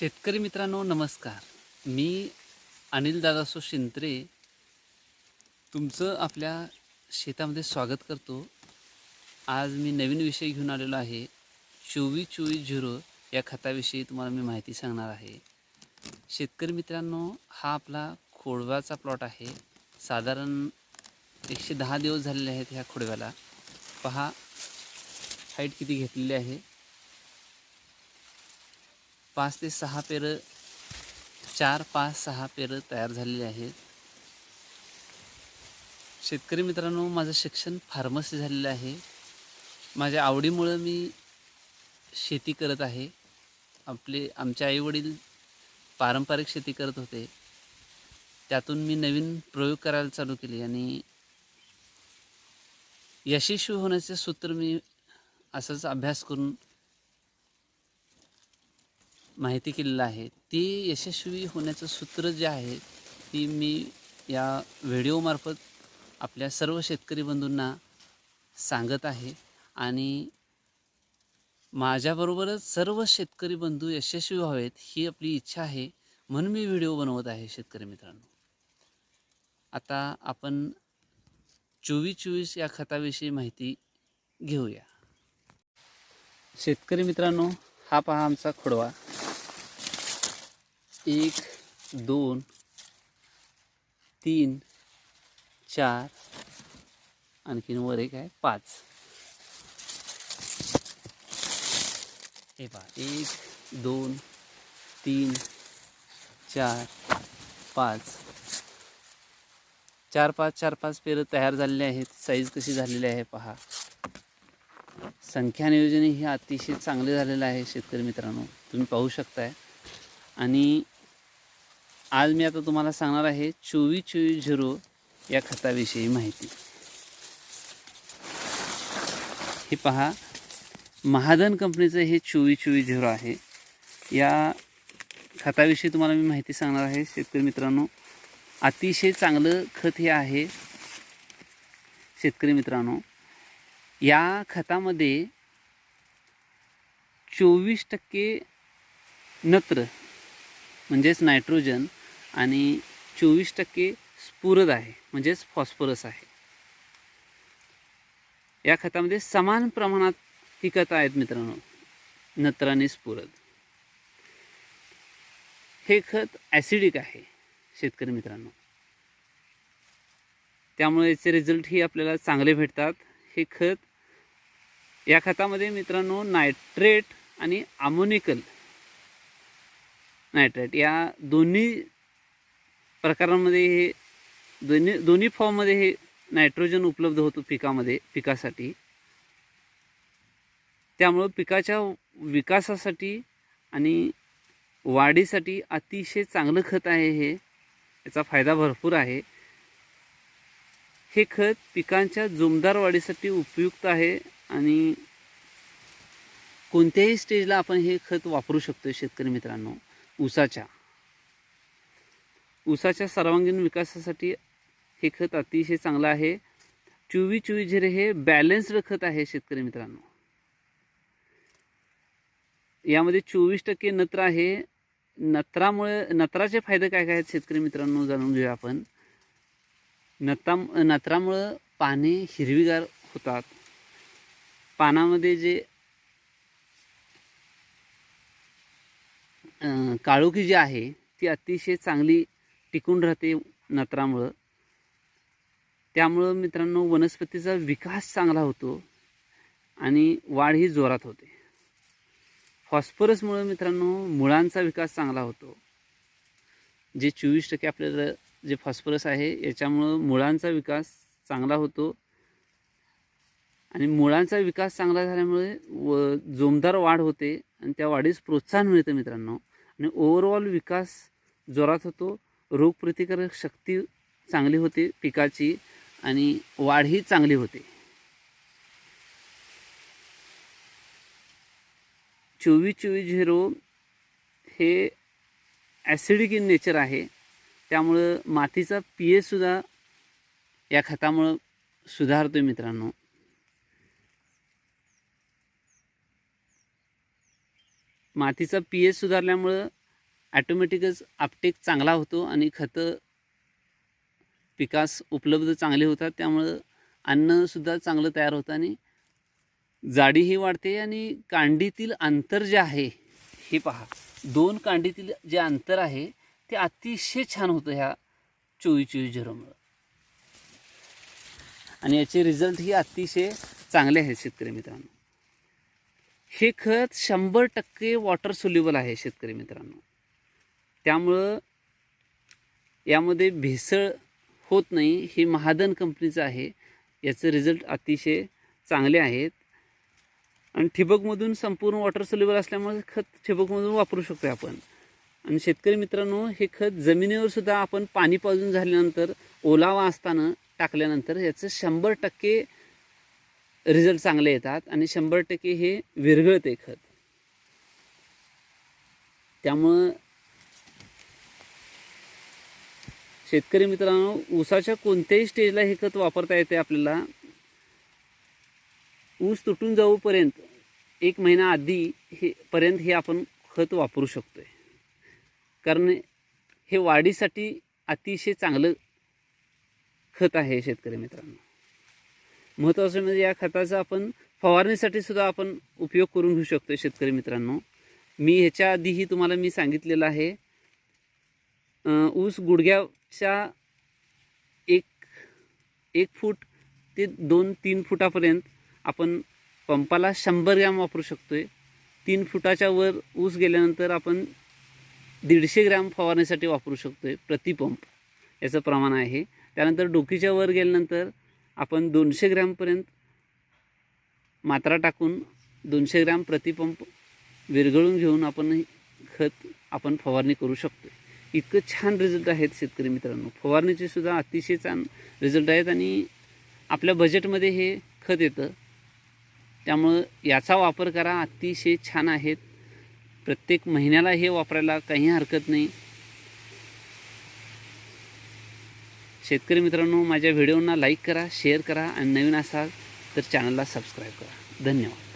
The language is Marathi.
शेतकरी मित्रांनो नमस्कार. मी अनिल दादासो शिंत्रे तुमचं आपल्या शेतामध्ये स्वागत करतो. आज मी नवीन विषय घेऊन आलेलो आहे. चोवीस चोवीस झिरो या खताविषयी तुम्हाला मी माहिती सांगणार आहे. शेतकरी मित्रांनो हा आपला खोडव्याचा प्लॉट आहे. साधारण एकशे दहा दिवस झालेले आहेत ह्या खोडव्याला. पहा हाईट किती घेतलेली आहे. पाच ते सहा पेरं चार पाच सहा पेरं तयार झालेली आहेत. शेतकरी मित्रांनो माझं शिक्षण फार्मसी झालेलं आहे. माझ्या आवडीमुळं मी शेती करत आहे. आपले आमचे आईवडील पारंपरिक शेती करत होते. त्यातून मी नवीन प्रयोग करायला चालू केले आणि यशस्वी होण्याचे सूत्र मी असंच अभ्यास करून माहिती केलेलं आहे. ते यशस्वी होण्याचं सूत्र जे आहे ती मी या व्हिडिओमार्फत आपल्या सर्व शेतकरी बंधूंना सांगत आहे. आणि माझ्याबरोबरच सर्व शेतकरी बंधू यशस्वी व्हावेत ही आपली इच्छा आहे म्हणून मी व्हिडिओ बनवत आहे शेतकरी मित्रांनो. आता आपण चोवीस चोवीस या खताविषयी माहिती घेऊया. शेतकरी मित्रांनो हा पहा आमचा खोडवा. एक दोन तीन चार आणखीन वर एक आहे पाच. हे पहा एक दोन तीन चार पाच. चार पाच चार पाच पेरं तयार झालेले आहेत. साईज कशी झालेली आहे पहा. संख्या नियोजन हे अतिशय चांगले झालेलं आहे शेतकरी मित्रांनो. तुम्ही पाहू शकताय. आणि आज मी आता तुम्हाला सांगणार आहे चोवीस चोवीस झिरो या खताविषयी माहिती. हे पहा महादन कंपनीचं हे चोवीस चोवीस झिरो आहे. या खताविषयी तुम्हाला मी माहिती सांगणार आहे शेतकरी मित्रांनो. अतिशय चांगलं खत हे आहे शेतकरी मित्रांनो. या खतामध्ये चोवीस टक्के नत्र म्हणजेच नायट्रोजन आणि चोवीस टक्के स्फुरद आहे म्हणजेच फॉस्फरस आहे. या खतामध्ये समान प्रमाणात ही खतं आहेत मित्रांनो नत्र आणि स्फुरद हे खत ॲसिडिक आहे शेतकरी मित्रांनो. त्यामुळे याचे रिझल्टही आपल्याला चांगले भेटतात. हे खत या खतामध्ये मित्रांनो नायट्रेट आणि आमोनिकल नायट्रेट या दोन्ही प्रकारांमध्ये हे दोन्ही दोन्ही फॉर्ममध्ये हे नायट्रोजन उपलब्ध होतो पिकामध्ये पिकासाठी. त्यामुळं पिकाच्या विकासासाठी आणि वाढीसाठी अतिशय चांगलं खत आहे हे याचा फायदा भरपूर आहे. हे खत पिकांच्या जोमदार वाढीसाठी उपयुक्त आहे आणि कोणत्याही स्टेजला आपण हे खत वापरू शकतो शेतकरी मित्रांनो. ऊसाच्या. ऊसाच्या सर्वांगीण विकासासाठी हे खत अतिशय चांगलं आहे. चुवी चुवी झिरे हे बॅलन्स्ड खत आहे शेतकरी मित्रांनो. यामध्ये चोवीस टक्के नत्र आहे. नत्रामुळे नत्राचे फायदे काय काय आहेत शेतकरी मित्रांनो जाणून घेऊया आपण. नत्रा नत्रामुळं पाने हिरवीगार होतात. पानामध्ये जे काळोखी जी आहे ती अतिशय चांगली टिकून राहते नत्रामुळं. त्यामुळं मित्रांनो वनस्पतीचा विकास चांगला होतो आणि वाढ ही जोरात होते. फॉस्फरसमुळं मित्रांनो मुळांचा विकास चांगला होतो. जे चोवीस टक्के आपल्याला जे फॉस्फरस आहे याच्यामुळं मुळांचा विकास चांगला होतो. आणि मुळांचा विकास चांगला झाल्यामुळे व जोमदार वाढ होते आणि त्या वाढीस प्रोत्साहन मिळतं मित्रांनो. आणि ओव्हरऑल विकास जोरात होतो. रोगप्रतिकारक शक्ती चांगली होते पिकाची आणि वाढही चांगली होते. चोवीस चोवीस झिरो हे ॲसिडिक इन नेचर आहे. त्यामुळं मातीचा पी एचसुद्धा या खतामुळं सुधारतो आहे मित्रांनो. मातीचा पी एच सुधारल्यामुळं ॲटोमॅटिकच आपटेक चांगला होतो आणि खतं पिकास उपलब्ध चांगले होतात. त्यामुळं अन्नसुद्धा चांगलं तयार होतं आणि जाडीही वाढते आणि कांडीतील अंतर जे आहे हे पहा दोन कांडीतील जे अंतर आहे ते अतिशय छान होतं ह्या चोवी चोवीस झिरोमुळं. आणि याचे रिझल्टही अतिशय चांगले आहेत शेतकरी मित्रांनो. हे खत शंभर टक्के वॉटर सोल्युबल आहे शेतकरी मित्रांनो. त्यामुळं यामध्ये भेसळ होत नाही हे महादन कंपनीचं आहे. याचं रिझल्ट अतिशय चांगले आहेत. आणि ठिबकमधून संपूर्ण वॉटर सोल्युबल असल्यामुळे खत ठिबकमधून वापरू शकतो आपण. आणि शेतकरी मित्रांनो हे खत जमिनीवर सुद्धा आपण पाणी पाजून झाल्यानंतर ओलावा असताना टाकल्यानंतर याचं शंभर टक्के रिझल्ट चांगले येतात आणि शंभर टक्के हे विरघळते खत. त्यामुळं शेतकरी मित्रांनो ऊसाच्या कोणत्याही स्टेजला हे खत वापरता येते आपल्याला. ऊस तुटून जाऊपर्यंत एक महिना आधी हे पर्यंत हे आपण खत वापरू शकतो आहे कारण हे वाढीसाठी अतिशय चांगलं खत आहे शेतकरी मित्रांनो. महत्त्वाचं म्हणजे या खताचा आपण फवारणीसाठी सुद्धा आपण उपयोग करून घेऊ शकतो शेतकरी मित्रांनो. मी ह्याच्या आधीही तुम्हाला मी सांगितलेलं आहे ऊस गुडघ्याच्या एक एक फूट ते दोन तीन फुटापर्यंत आपण पंपाला शंभर ग्रॅम वापरू शकतो आहे तीन फुटाच्या वर ऊस गेल्यानंतर आपण दीडशे ग्रॅम फवारणीसाठी वापरू शकतो आहे प्रतिपंप याचं प्रमाण आहे. त्यानंतर डोकीच्या वर गेल्यानंतर आपण दोनशे ग्रॅमपर्यंत मात्रा टाकून दोनशे ग्रॅम प्रतिपंप विरघळून घेऊन आपण खत आपण फवारणी करू शकतो. इतकं छान रिझल्ट आहेत शेतकरी मित्रांनो. फवारणीचे सुद्धा अतिशय छान रिझल्ट आहेत आणि आपल्या बजेटमध्ये हे खत येतं. त्यामुळं याचा वापर करा. अतिशय छान आहेत. प्रत्येक महिन्याला हे वापरायला काही हरकत नाही. शेतकरी मित्रांनो माझ्या व्हिडिओना लाईक करा शेअर करा आणि नवीन असाल तर चॅनलला सबस्क्राईब करा. धन्यवाद.